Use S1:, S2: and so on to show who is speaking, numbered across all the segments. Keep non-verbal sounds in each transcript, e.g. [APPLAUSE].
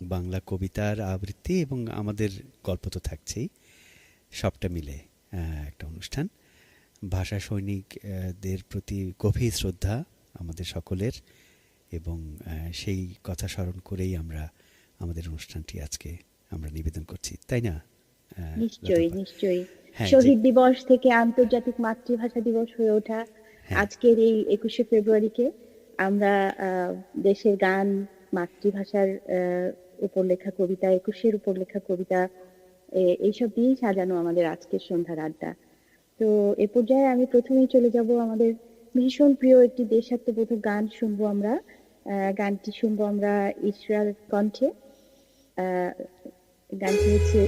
S1: বাংলা কবিতার আবৃত্তি এবং আমাদের গল্প তো থাকছেই। সবটা মিলে একটা অনুষ্ঠান। ভাষা সৈনিকদের প্রতি গভীর শ্রদ্ধা আমাদের সকলের এবং সেই কথা স্মরণ করেই আমরা আমাদের অনুষ্ঠানটি আজকে আমরা নিবেদন করছি। তাই না?
S2: নিশ্চয়ই নিশ্চয়ই।
S1: হ্যাঁ,
S2: শহীদ দিবস থেকে আন্তর্জাতিক মাতৃভাষা দিবস হয়ে ওঠা
S1: হ্যাঁ।
S2: আজকের এই একুশে ফেব্রুয়ারিকে আমরা দেশের গান মাতৃভাষার আহ, উপর লেখা কবিতা, একুশের উপর লেখা কবিতা এইসব দিয়েই সাজানো আমাদের আজকের সন্ধ্যার আড্ডা। তো এ পর্যায়ে আমি প্রথমেই চলে যাব আমাদের ভীষণ প্রিয় একটি দেশাত্মবোধক গান শুনব আমরা। গানটি শুনব আমরা ইসরার কণ্ঠে। গানটি হচ্ছে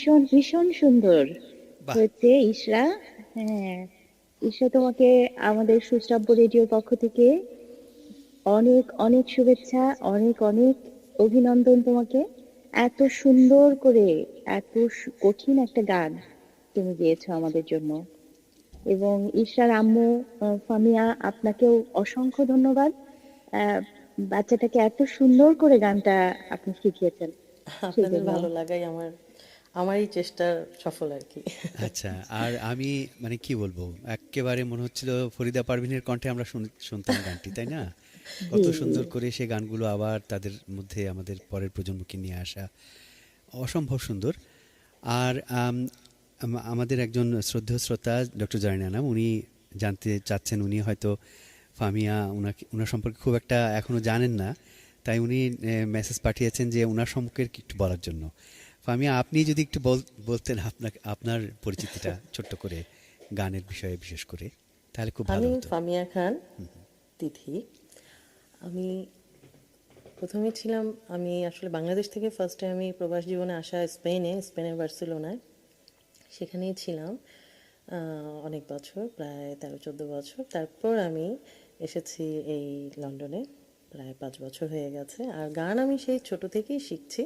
S2: ভীষণ ভীষণ সুন্দর। হচ্ছে ইশরা হ্যাঁ ইশরা তোমাকে আমাদের সুশ্রাব্য রেডিওর পক্ষ থেকে অনেক অনেক শুভেচ্ছা অনেক অনেক অভিনন্দন তোমাকে। এত সুন্দর করে এত কঠিন একটা গান তুমি গেয়েছো আমাদের জন্য। এবং ইশরার আম্মু ফামিয়া আপনাকেও অসংখ্য ধন্যবাদ। বাচ্চাটাকে এত সুন্দর করে গানটা আপনি শিখিয়েছেন।
S3: আপনাদের ভালো লাগাই আমার আমারই চেষ্টার সফল আর কি।
S1: আচ্ছা আর আমি মানে কি বলব একেবারে মনে হচ্ছিল ফরিদা পারভিনের কণ্ঠে আমরা শুন- শুনতাম গানটি তাই না? [LAUGHS] কত সুন্দর করে সে গানগুলো আবার তাদের মধ্যে আমাদের পরের প্রজন্মকে নিয়ে আসা অসম্ভব সুন্দর। আর আম, আম- আমাদের একজন শ্রদ্ধেয় শ্রোতা ডক্টর জারিনা নাম উনি জানতে চাচ্ছেন উনি হয়তো ফামিয়া ওনাকে ওনার সম্পর্কে খুব একটা এখনও জানেন না। তাই উনি মেসেজ পাঠিয়েছেন যে ওনার সম্পর্কে একটু বলার জন্য। ফামিয়া আপনি যদি একটু বলতেন আপনাকে আপনার পরিচিতিটা [LAUGHS] ছোট্ট করে গানের বিষয়ে বিশেষ করে তাহলে খুব ভালো
S3: আমি
S1: হতো।
S3: ফামিয়া খান তিথি। আমি প্রথমে ছিলাম আমি আসলে বাংলাদেশ থেকে ফার্স্টে আমি প্রবাস জীবনে আসা স্পেনে স্পেনের বার্সেলোনায়। সেখানেই ছিলাম অনেক বছর প্রায় তেরো চোদ্দ বছর। তারপর আমি এসেছি এই লন্ডনে প্রায় পাঁচ বছর হয়ে গেছে। আর গান আমি সেই ছোট থেকেই শিখছি।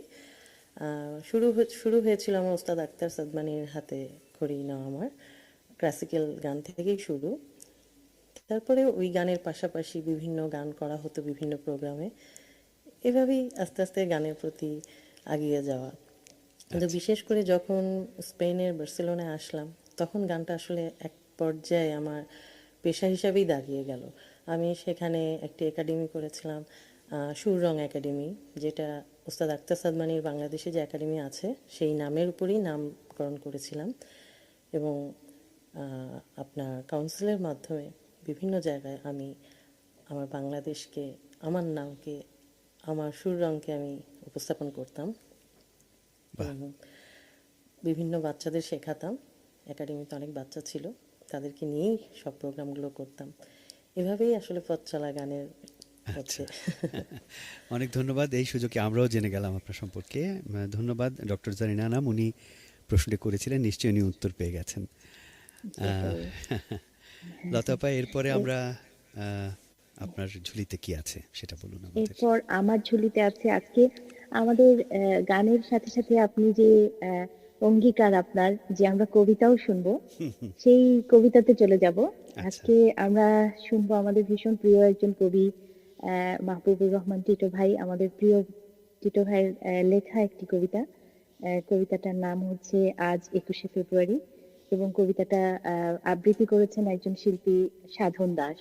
S3: শুরু হয়ে- শুরু হয়েছিল আমার ওস্তাদ আক্তার সাদমানির হাতে খড়ি নেওয়া আমার ক্লাসিক্যাল গান থেকেই শুরু। তারপরে ওই গানের পাশাপাশি বিভিন্ন গান করা হতো বিভিন্ন প্রোগ্রামে এভাবেই আস্তে আস্তে গানের প্রতি আগিয়ে যাওয়া। কিন্তু বিশেষ করে যখন স্পেনের বার্সেলোনায় আসলাম তখন গানটা আসলে এক পর্যায়ে আমার পেশা হিসাবেই দাঁড়িয়ে গেল। আমি সেখানে একটি একাডেমি করেছিলাম সুররং একাডেমি যেটা ওস্তাদ আক্তার সাদমানির বাংলাদেশে যে একাডেমি আছে সেই নামের উপরেই নামকরণ করেছিলাম এবং আপনার কাউন্সিলের মাধ্যমে বিভিন্ন জায়গায় আমি আমার বাংলাদেশকে আমার নামকে আমার সুর রঙকে আমি উপস্থাপন করতাম। বিভিন্ন বাচ্চাদের শেখাতাম। একাডেমিতে অনেক বাচ্চা ছিল তাদেরকে নিয়েই সব প্রোগ্রামগুলো করতাম। এভাবেই আসলে পথ চলা গানের [LAUGHS]
S1: অনেক ধন্যবাদ। এই সুযোগে আমরাও জেনে গেলাম আপনার সম্পর্কে। ধন্যবাদ ডক্টর জারিনা নাম উনি প্রশ্নটি করেছিলেন নিশ্চয়ই উনি উত্তর পেয়ে গেছেন। [LAUGHS] লতাপা এরপরে আমরা আপনার ঝুলিতে কি আছে সেটা বলুন
S2: এরপর আমার ঝুলিতে আছে আজকে আমাদের গানের সাথে সাথে আপনি যে অঙ্গীকার আপনার যে আমরা কবিতাও শুনব [LAUGHS] সেই কবিতাতে চলে যাব। আজকে আমরা শুনব আমাদের ভীষণ প্রিয় একজন কবি মাহবুবুর রহমান টিটো ভাই আমাদের প্রিয় টিটো ভাইয়ের লেখা একটি কবিতা। আহ, কবিতাটার নাম হচ্ছে আজ একুশে ফেব্রুয়ারি এবং কবিতাটা আহ, আবৃত্তি করেছেন একজন শিল্পী সাধন দাস।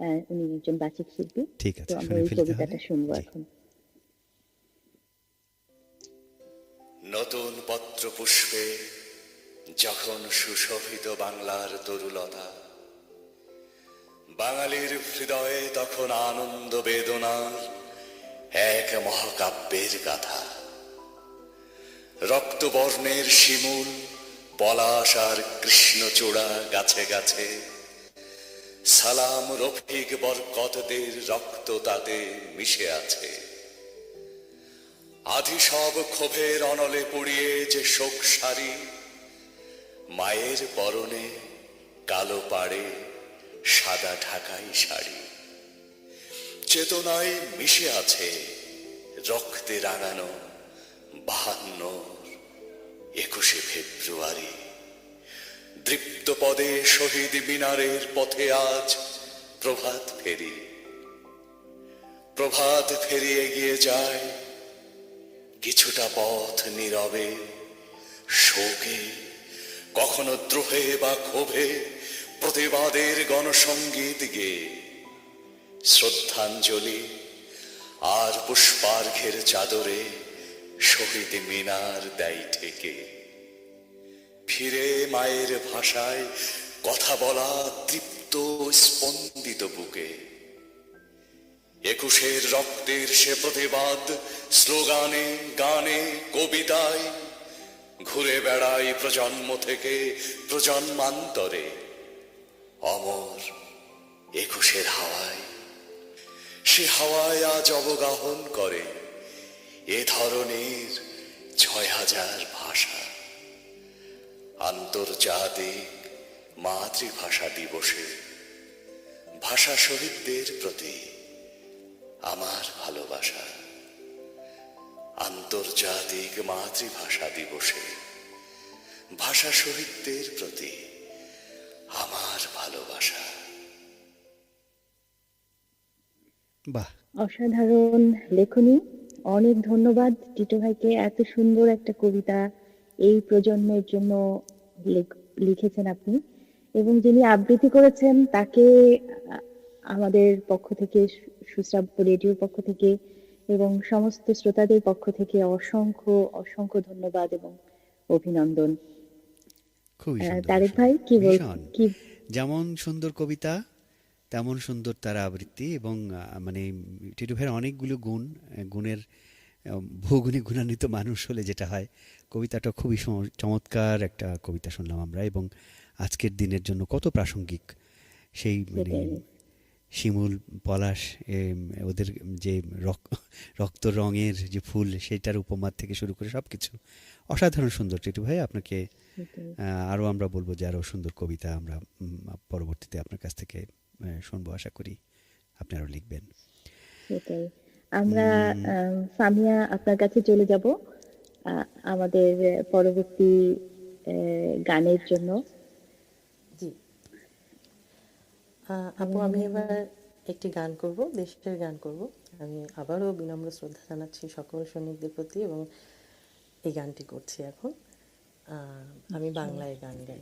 S2: আহ, উনি একজন বাচিক শিল্পী।
S1: ঠিক
S2: তো
S1: আছে
S2: আমরা এই কবিতাটা শুনব এখন।
S4: নতুন পত্র পুষ্পে যখন সুশোভিত বাংলার তরুলতা বাঙালির হৃদয়ে তখন আনন্দ বেদনার এক মহাকাব্যের গাথা। রক্তবর্ণের শিমুল পলাশ আর কৃষ্ণচূড়া গাছে গাছে। সালাম রফিক বরকতদের রক্ত তাতে মিশে আছে। আধি সব ক্ষোভের অনলে পুড়িয়ে যে শোক সারি, মায়ের পরনে কালো পাড়ে সাদা ঢাকাই শাড়ি। চেতনায় মিশে আছে রক্তে রাঙানো বাহান্ন একুশে ফেব্রুয়ারি। দৃপ্ত পদে শহীদ মিনারের পথে আজ প্রভাত ফেরি। প্রভাত ফেরি এগিয়ে যায় কিছুটা পথ নীরবে, শোকে, কখনো দ্রোহে বা ক্ষোভে প্রতিবাদের গণসঙ্গীত গেয়ে শ্রদ্ধাঞ্জলি আর পুষ্পার্ঘের চাদরে শহীদ মিনার দেয় ঠেকে ফিরে মায়ের ভাষায় কথা বলা তৃপ্ত স্পন্দিত বুকে। একুশের রক্তের সে প্রতিবাদ স্লোগানে, গানে, কবিতায়, ঘুরে বেড়ায় প্রজন্ম থেকে প্রজন্মান্তরে। অমর একুশের হাওয়ায়। সে হাওয়ায় আজ অবগাহন করে এ ধরনের ছয় হাজার ভাষা। আন্তর্জাতিক মাতৃভাষা দিবসে ভাষা শহীদদের প্রতি আমার ভালোবাসা। আন্তর্জাতিক মাতৃভাষা দিবসে ভাষা শহীদদের প্রতি আমার ভালোবাসা।
S1: বাহ।
S3: অসাধারণ লেখনী। অনেক ধন্যবাদ টিটো ভাইকে এত সুন্দর একটা কবিতা এই প্রজন্মের জন্য লিখেছেন আপনি এবং যিনি আবৃত্তি করেছেন তাকে আমাদের পক্ষ থেকে সুশ্রাব্য রেডিওর পক্ষ থেকে এবং সমস্ত শ্রোতাদের পক্ষ থেকে অসংখ্য অসংখ্য ধন্যবাদ এবং অভিনন্দন। তারেক ভাই কি বল কি
S1: যেমন সুন্দর কবিতা তেমন সুন্দর তার আবৃত্তি এবং মানে টিটু ভাইয়ের অনেকগুলো গুণ গুণের বহুগুণে গুণান্বিত মানুষ হলে যেটা হয় কবিতাটা খুবই চমৎকার একটা কবিতা শুনলাম আমরা এবং আজকের দিনের জন্য কত প্রাসঙ্গিক। সেই মানে শিমুল পলাশ ওদের যে রক- রক্ত রঙের যে ফুল সেটার উপমার থেকে শুরু করে সব কিছু অসাধারণ সুন্দর। টিটু ভাই আপনাকে
S3: সেটাই।
S1: আহ, আরও আমরা বলব যে আরও সুন্দর কবিতা আমরা পরবর্তীতে আপনার কাছ থেকে শুনব আশা করি আপনি আরও লিখবেন।
S3: সেটাই। আমরা সামিয়া আপনার কাছে চলে যাব আমাদের পরবর্তী গানের জন্য।
S2: জি। আপু আমি এবার একটি গান করব দেশের গান করব। আমি আবারও বিনম্র শ্রদ্ধা জানাচ্ছি সকল সৈনিকদের প্রতি এবং এই গানটি করছি এখন। আহ, আমি বাংলায় গান গাই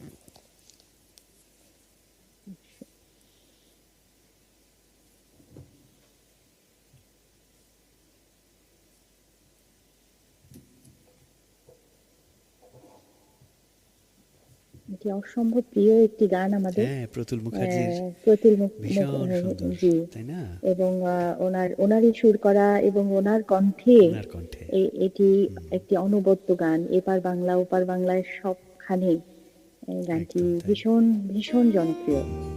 S3: এটি অসম্ভব প্রিয় একটি গান আমাদের।
S1: হ্যাঁ প্রতুল মুখার্জির।
S3: প্রতুল মুখ-
S1: ভীষণ
S3: মুখ-
S1: সুন্দর
S3: জি।
S1: তাই না?
S3: এবং ওনার ওনারই সুর করা এবং ওনার কণ্ঠে এটি একটি অনবদ্য গান। এপার বাংলা ওপার বাংলায় সবখানে গানটি ভীষণ ভীষণ জনপ্রিয়।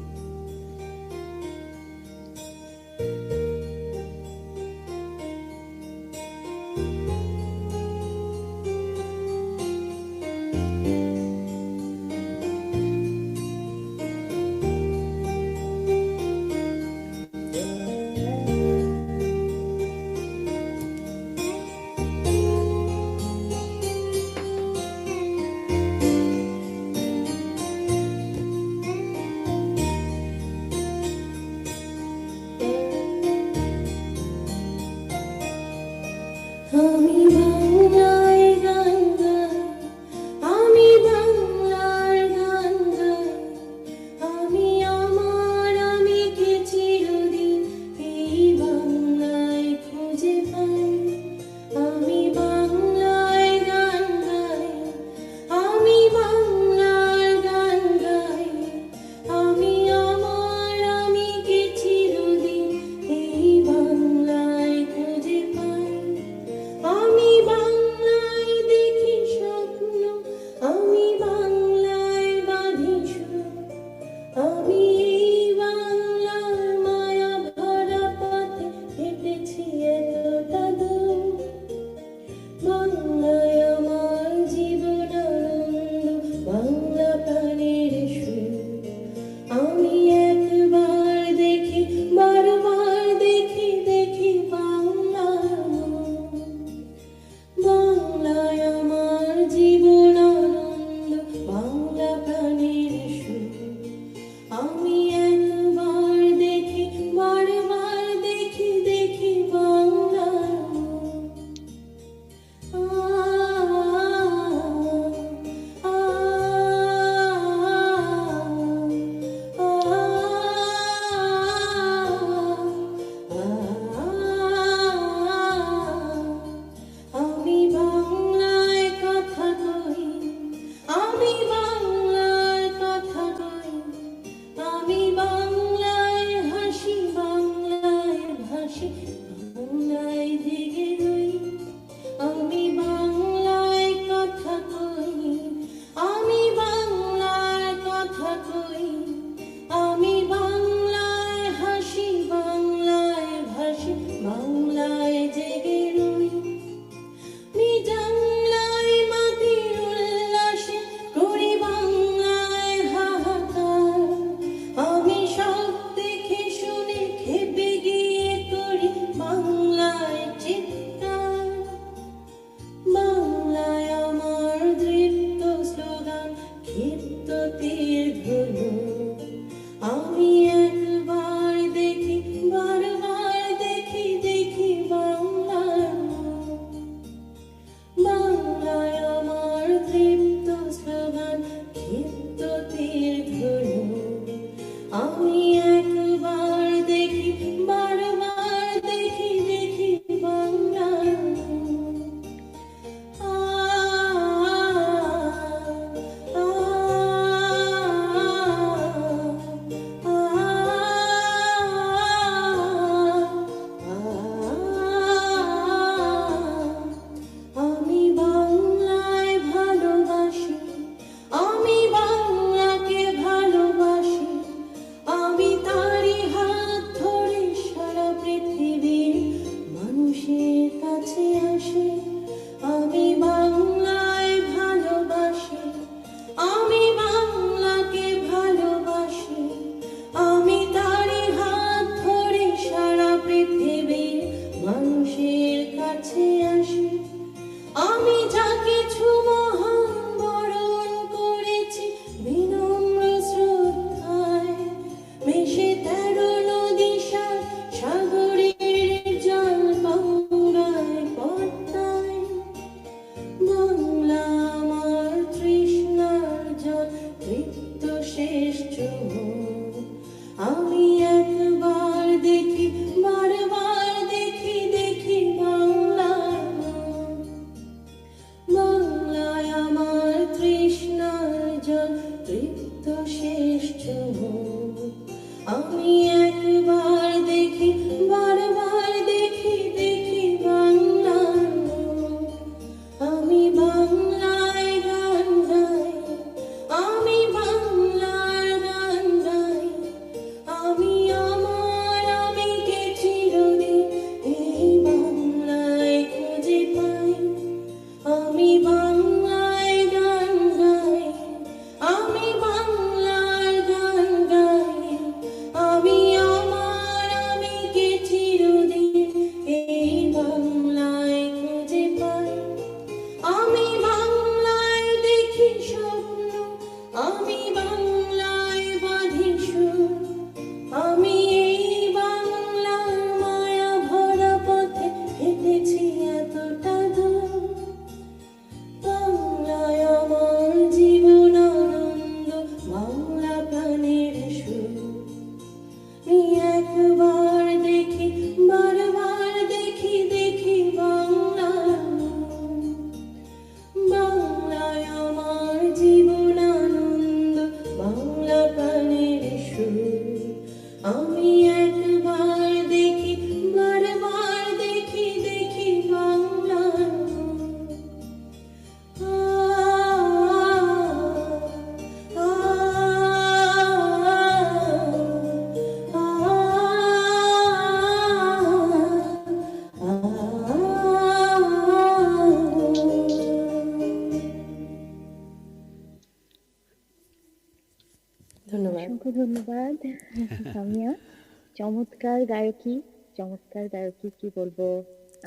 S2: গায়কী চমৎকার গায়কী কি বলব?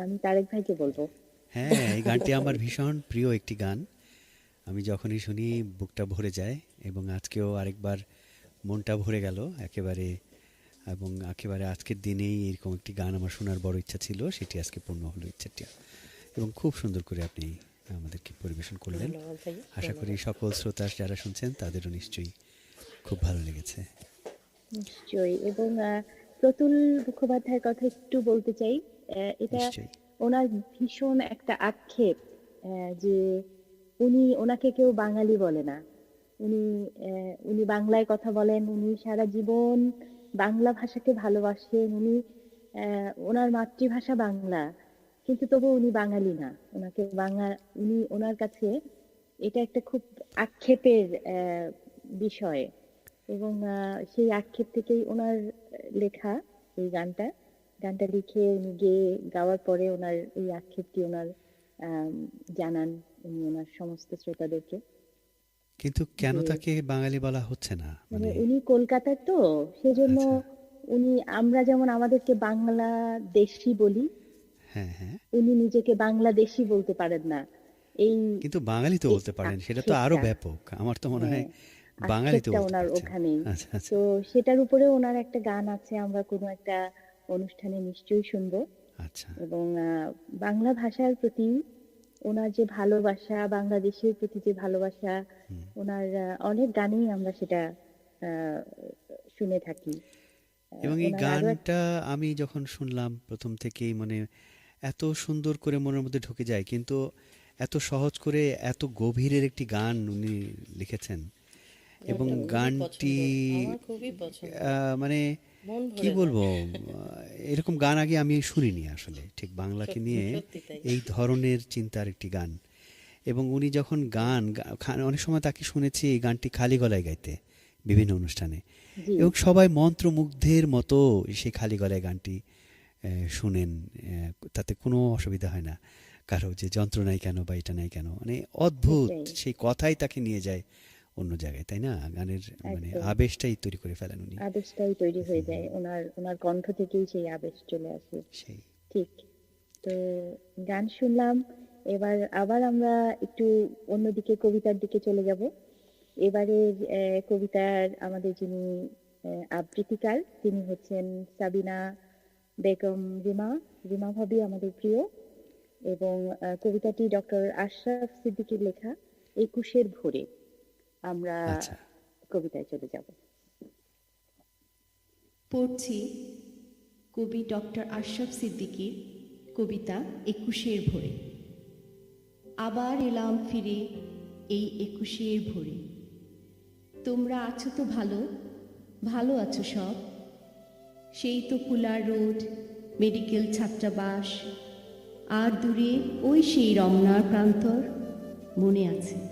S2: আমি তারেক ভাইকে বলব।
S1: হ্যাঁ এই গানটি আমার ভীষণ প্রিয় একটি গান। আমি যখনই শুনি বুকটা ভরে যায় এবং আজকেও আরেকবার মনটা ভরে গেল একেবারে এবং একেবারে আজকের দিনেই এরকম একটি গান আমার শোনার বড় ইচ্ছা ছিল সেটি আজকে পূর্ণ হলো ইচ্ছাটি। এবং খুব সুন্দর করে আপনি আমাদেরকে পরিবেশন করলেন। আশা করি সকল শ্রোতা যারা শুনছেন তাদেরও নিশ্চয়ই খুব ভালো লেগেছে।
S2: নিশ্চয়ই এবং প্রতুল মুখোপাধ্যায়ের কথা একটু বলতে চাই এটা ওনার ভীষণ একটা আক্ষেপ যে উনি ওনাকে কেউ বাঙালি বলে না। উনি উনি বাংলায় কথা বলেন উনি সারা জীবন বাংলা ভাষাকে ভালোবাসেন উনি ওনার মাতৃভাষা বাংলা কিন্তু তবু উনি বাঙালি না। ওনাকে বাংলা উনি ওনার কাছে এটা একটা খুব আক্ষেপের বিষয়। এবং সেই আক্ষেপ থেকেই ওনার লেখা এই গানটা। গানটা লিখে উনি গেয়ে গাওয়ার পরে ওনার এই আক্ষেপটি ওনার জানান উনি ওনার সমস্ত শ্রোতাদেরকে।
S1: কিন্তু কেন তাকে বাঙালি বলা হচ্ছে না?
S2: মানে
S1: মানে
S2: উনি কলকাতার তো সেজন্য
S1: আচ্ছা।
S2: উনি আমরা যেমন আমাদেরকে বাংলাদেশি বলি
S1: হ্যাঁ হ্যাঁ।
S2: উনি নিজেকে বাংলাদেশি বলতে পারেন না। এই
S1: কিন্তু বাঙালি তো বলতে পারেন সেটা তো
S2: আরও
S1: ব্যাপক। আমার তো মনে হয়
S2: হ্যাঁ,
S1: বাঙালি তো
S2: ওনার। ওখানেই।
S1: আচ্ছা আচ্ছা।
S2: তো সেটার উপরে ওনার একটা গান আছে আমরা কোনো একটা অনুষ্ঠানে নিশ্চয়ই শুনব।
S1: আচ্ছা।
S2: এবং বাংলা ভাষার প্রতি ওনার যে ভালোবাসা বাংলাদেশের প্রতি যে ভালোবাসা ওনার অনেক গানেই আমরা সেটা শুনে থাকি।
S1: এবং এই গানটা আমি যখন শুনলাম প্রথম থেকেই মানে এত সুন্দর করে মনের মধ্যে ঢুকে যায় কিন্তু এত সহজ করে এত গভীরের একটি গান উনি লিখেছেন। এবং গানটি মানে কি বলব এরকম গান আগে আমি শুনিনি আসলে ঠিক বাংলাকে নিয়ে এই ধরনের চিন্তার একটি গান। এবং উনি যখন গান অনেক সময় তাকে শুনেছি এই গানটি খালি গলায় গাইতে বিভিন্ন অনুষ্ঠানে। এবং সবাই মন্ত্রমুগ্ধের মতো সেই খালি গলায় গানটি শুনেন আহ, তাতে কোনো অসুবিধা হয় না। কারও যে যন্ত্র নাই কেন বা এটা নাই কেন মানে অদ্ভুত সেই কথাই তাকে নিয়ে যায়। অন্য জায়গায় তাই না? গানের মানে আবেশটাই তৈরি করে ফেলেন উনি।
S2: আবেশটাই তৈরি হয়ে যায়। ওনার ওনার কণ্ঠ থেকেই সেই আবেশ চলে আসে।
S1: সেই।
S2: ঠিক। তো গান শুনলাম। এবার আবার আমরা একটু অন্যদিকে কবিতার দিকে চলে যাব। এবারের আহ, কবিতার আমাদের যিনি আবৃত্তিকার তিনি হচ্ছেন সাবিনা বেগম রিমা। রিমা ভাবি আমাদের প্রিয়। এবং কবিতাটি ডক্টর আশরাফ সিদ্দিকীর লেখা একুশের ভোরে। আমরা
S1: আচ্ছা।
S2: কবিতায় চলে যাব।
S5: পড়ছি কবি ডক্টর আশরাফ সিদ্দিকীর কবিতা একুশের ভোরে। আবার এলাম ফিরে এই একুশের ভোরে। তোমরা আছো তো ভালো ভালো আছো সব। সেই তো কুলার রোড মেডিকেল ছাত্রাবাস। আর দূরে ওই সেই রমনার প্রান্তর মনে আছে।